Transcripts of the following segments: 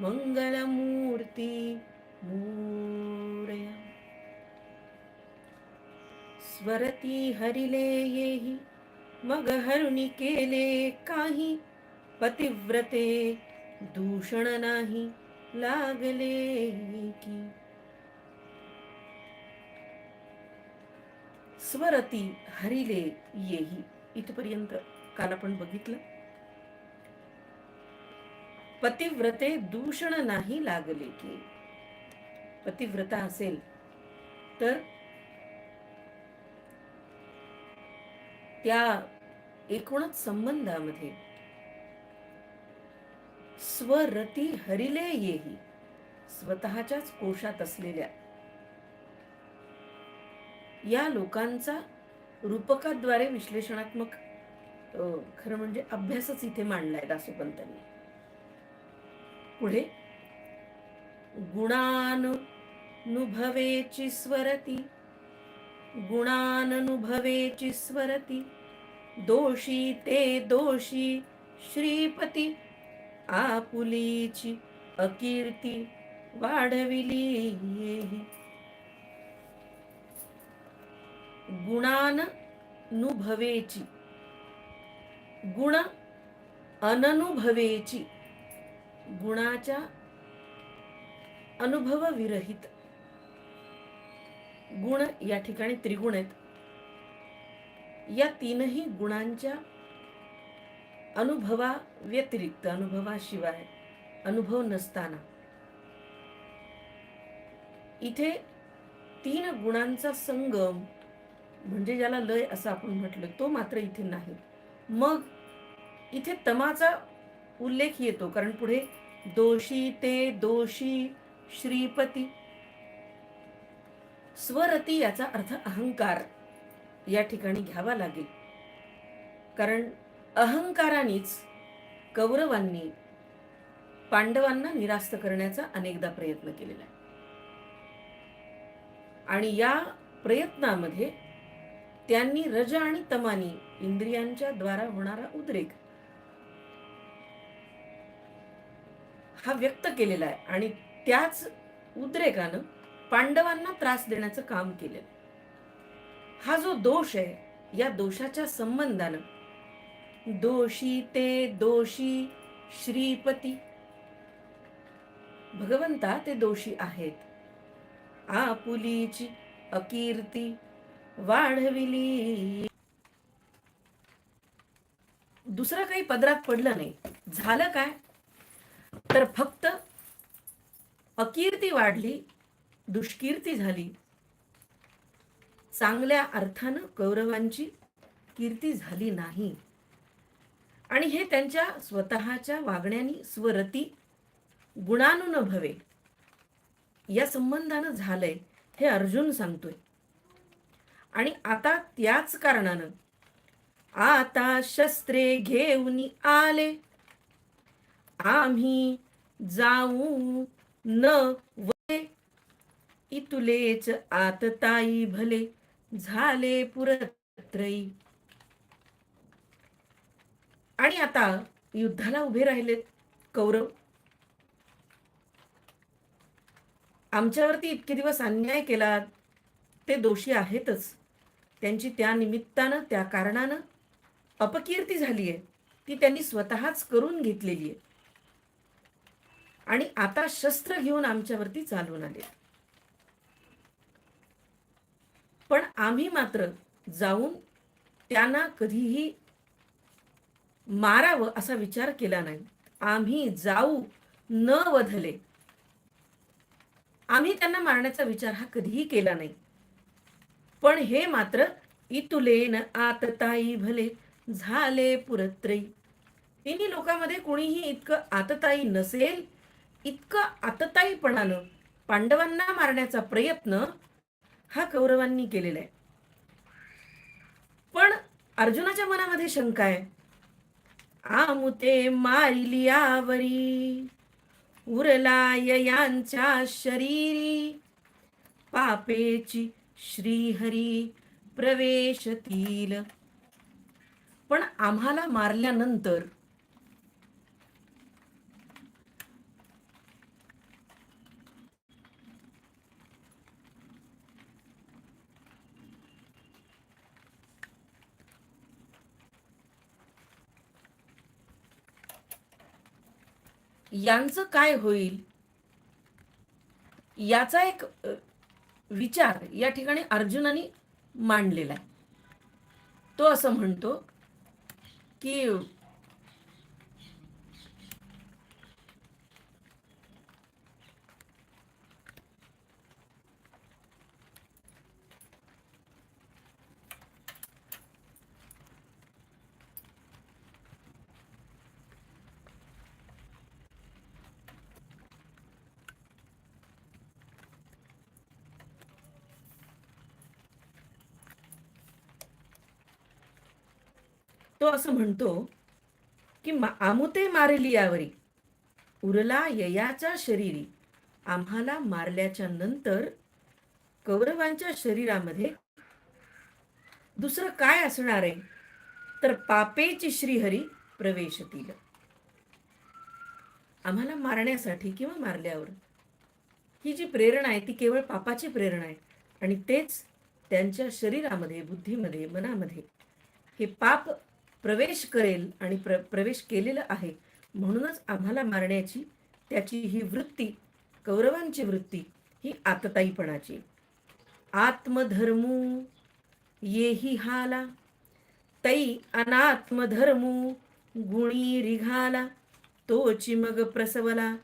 मंगलमूर्ती मोरया स्वरती हरिले येही मग हरुणी केले काही पतिव्रते दूषण नाही लागले की स्वरती हरिले येही इथपर्यंत काल आपण बघितलं पतिव्रते दूषण नाही लागले की. पतिव्रता असेल तर त्या एकूणच संबंधामध्ये स्वरती हरिले येही स्वतःच्याच कोशात असलेल्या या लोकांचा रूपकाद्वारे विश्लेषणात्मक खरं म्हणजे अभ्यासच इथे मांडलाय दासोपंतांनी. पुढे. गुणानुभवेची स्वरती. गुणाननुभवेची स्वरती. दोषी ते दोषी. श्रीपती. आपुलीची अकीर्ती वाढविली गुणानुभवेची. गुणाननुभवेची गुण अननुभवेची. गुणाच्या अनुभव विरहित गुण या ठिकाणी त्रिगुण आहेत. या तीनही गुणांच्या अनुभवा व्यतिरिक्त अनुभवाशिवाय अनुभव नसताना. इथे तीन गुणांचा संगम म्हणजे ज्याला लय असं आपण म्हटलं तो मात्र इथे नाही. मग इथे तमाचा उल्लेख येतो कारण पुढे दोषी ते दोषी श्रीपती. स्वरती याचा अर्थ अहंकार. या ठिकाणी घ्यावा लागेल. कारण अहंकारानेच कौरवांनी पांडवांना निरास्त करण्याचा अनेकदा प्रयत्न केलेला आहे. आणि या प्रयत्नामध्ये त्यांनी रज आणि तमानी इंद्रियांच्या द्वारा होणारा उद्रेक हा व्यक्त केलेला आहे. आणि त्याच उद्रेकानं पांडवांना त्रास देण्याचं काम केलं हा जो दोष आहे या दोषाच्या संबंधानं दोषी ते दोषी श्रीपती. भगवंता ते दोषी आहेत. आपुलीची अकीर्ती वाढविली. दुसरं काही पदरात पडलं नाही. झालं काय? तर फक्त अकीर्ती वाढली दुष्कीर्ती झाली. चांगल्या अर्थानं कौरवांची कीर्ती झाली नाही. आणि हे त्यांच्या स्वतःच्या वागण्यानी स्वरती गुणानुनभवे या संबंधानं झालंय हे अर्जुन सांगतोय. आणि आता त्याच कारणानं आता शस्त्रे घेऊन आले. आम्ही जाऊ न वले इतुलेच आतताई भले झाले पुरत्रयी आणि आता युद्धाला उभे राहिलेत कौरव. आमच्यावरती इतके दिवस अन्याय केला ते दोषी आहेतच. त्यांची त्या निमित्तानं त्या कारणानं अपकीर्ती झाली आहे ती त्यांनी स्वतःच करून घेतलेली आहे आणि आता शस्त्र घेऊन आमच्यावरती चालून आले. पण आम्ही मात्र जाऊन त्यांना कधीही मारावं असा विचार केला नाही. आम्ही जाऊ न वधले. आम्ही त्यांना मारण्याचा विचार हा कधीही केला नाही. पण हे मात्र इतुलेन आतताई भले झाले पुरत्रयी तिन्ही लोकांमध्ये कोणीही इतकं आतताई नसेल इतका आतताईपणानं पांडवांना मारण्याचा प्रयत्न हा कौरवांनी केलेला आहे. पण अर्जुनाच्या मनामध्ये शंका आहे. आमुते मारिली आवरी उरला यांच्या शरीरी पापेची श्रीहरी प्रवेशतील पण आम्हाला मारल्यानंतर यांचं काय होईल? याचा एक विचार या ठिकाणी अर्जुनाने मांडलेला आहे. तो असं म्हणतो की तो असं म्हणतो की मा- आमुते मारली यावरी. उरला ययाच्या शरीरी. आम्हाला मारल्याच्या नंतर कौरवांच्या शरीरामध्ये दुसरं काय असणार आहे? तर पापेची श्रीहरी प्रवेशतील. आम्हाला मारण्यासाठी किंवा मारल्यावर? ही जी प्रेरणा आहे ती केवळ पापाची प्रेरणा आहे. आणि तेच त्यांच्या शरीरामध्ये बुद्धीमध्ये मनामध्ये हे पाप प्रवेश करेल आणि प्र प्रवेश केलेला आहे म्हणूनच आम्हाला मारण्याची त्याची ही वृत्ती कौरवांची वृत्ती ही आतताईपणाची. आत्मधर्मू येही हाला. तै अनात्मधर्मू गुणी रिघाला. तो चिमग प्रसवला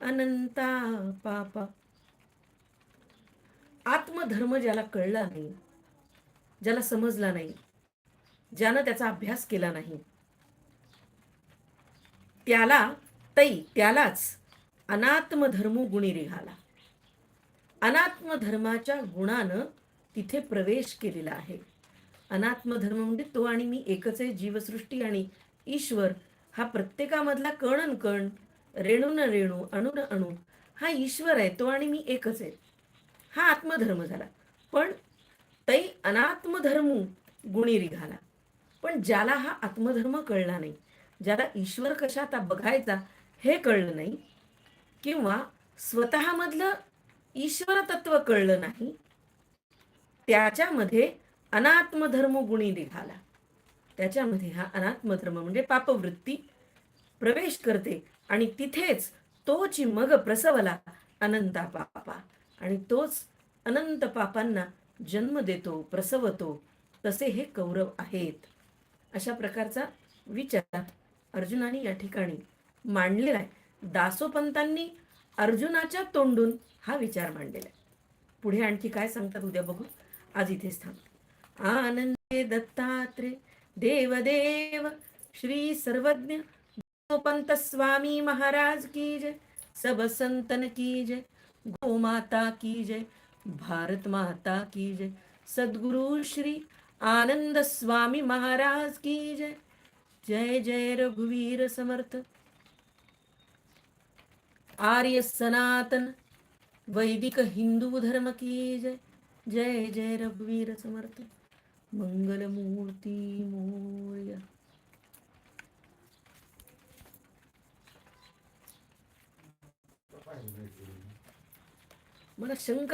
अनंता पापा. आत्मधर्म ज्याला कळला नाही ज्याला समजला नाही ज्यानं त्याचा अभ्यास केला नाही. त्याला तै त्यालाच अनात्म धर्म गुणी रिघाला. अनात्म धर्माच्या गुणानं तिथे प्रवेश केलेला आहे. अनात्म धर्म म्हणजे तो आणि मी एकच आहे जीवसृष्टी आणि ईश्वर. हा प्रत्येकामधला कण कण कण न रेणू अणुन अणू हा ईश्वर आहे तो आणि मी एकच आहे. हा आत्मधर्म झाला. पण तै अनात्मधर्मू गुणी रिघाला. पण ज्याला हा आत्मधर्म कळला नाही ज्याला ईश्वर कशा आता बघायचा हे कळलं नाही किंवा स्वतःमधलं ईश्वर तत्व कळलं नाही त्याच्यामध्ये अनात्मधर्म गुणी निघाला. त्याच्यामध्ये हा अनात्मधर्म म्हणजे पापवृत्ती प्रवेश करते आणि तिथेच तोची मग प्रसवला अनंता पापा आणि तोच अनंत पापांना जन्म देतो प्रसवतो तसे हे कौरव आहेत. अशा प्रकारचा विचार अर्जुनाने या ठिकाणी मांडलेला आहे. दासोपंतांनी अर्जुनाच्या तोंडून हा विचार मांडलेला आहे. पुढे आणखी काय सांगतात उद्या बघू. आज इथेच थांब आनंदे दत्तात्रे देवदेव श्री सर्वज्ञ गोपंत स्वामी महाराज की जय. सब संतन की जय. गोमाता की जय. भारत माता की जय. सद्गुरु श्री आनंद स्वामी महाराज की जय। जय जय रघुवीर समर्थ। आर्य सनातन वैदिक हिंदू धर्म की जय। जय जय रघुवीर समर्थ। मंगल मूर्ती मोर्या। मला शंका